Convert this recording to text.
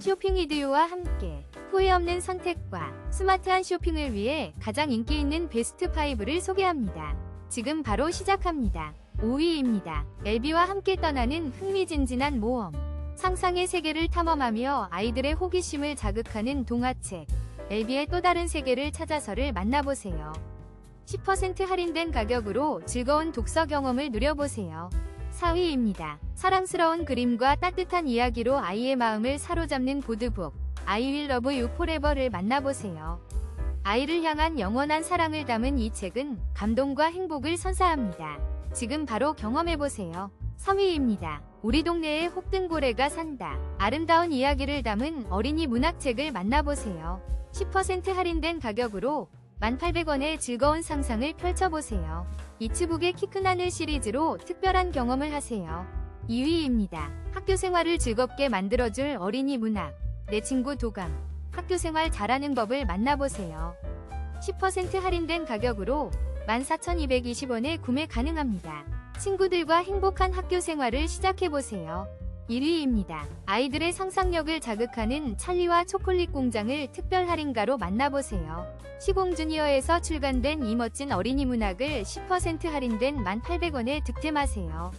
쇼핑 이디오와 함께 후회 없는 선택과 스마트한 쇼핑을 위해 가장 인기 있는 베스트 5를 소개합니다. 지금 바로 시작합니다. 5위입니다. 엘비와 함께 떠나는 흥미진진한 모험. 상상의 세계를 탐험하며 아이들의 호기심을 자극하는 동화책. 엘비의 또 다른 세계를 찾아서를 만나보세요. 10% 할인된 가격으로 즐거운 독서 경험을 누려보세요. 4위입니다. 사랑스러운 그림과 따뜻한 이야기로 아이의 마음을 사로잡는 보드북 I Will Love You Forever를 만나보세요. 아이를 향한 영원한 사랑을 담은 이 책은 감동과 행복을 선사합니다. 지금 바로 경험해보세요. 3위입니다. 우리 동네에 혹등고래가 산다. 아름다운 이야기를 담은 어린이 문학책을 만나보세요. 10% 할인된 가격으로 1,800원의 즐거운 상상을 펼쳐보세요. 이츠북의 키큰 하늘 시리즈로 특별한 경험을 하세요. 2위입니다. 학교 생활을 즐겁게 만들어줄 어린이 문학. 내 친구 도감. 학교 생활 잘하는 법을 만나보세요. 10% 할인된 가격으로 14,220원에 구매 가능합니다. 친구들과 행복한 학교 생활을 시작해보세요. 1위입니다. 아이들의 상상력을 자극하는 찰리와 초콜릿 공장을 특별 할인가로 만나보세요. 시공 주니어에서 출간된 이 멋진 어린이 문학을 10% 할인된 1,800원에 득템하세요.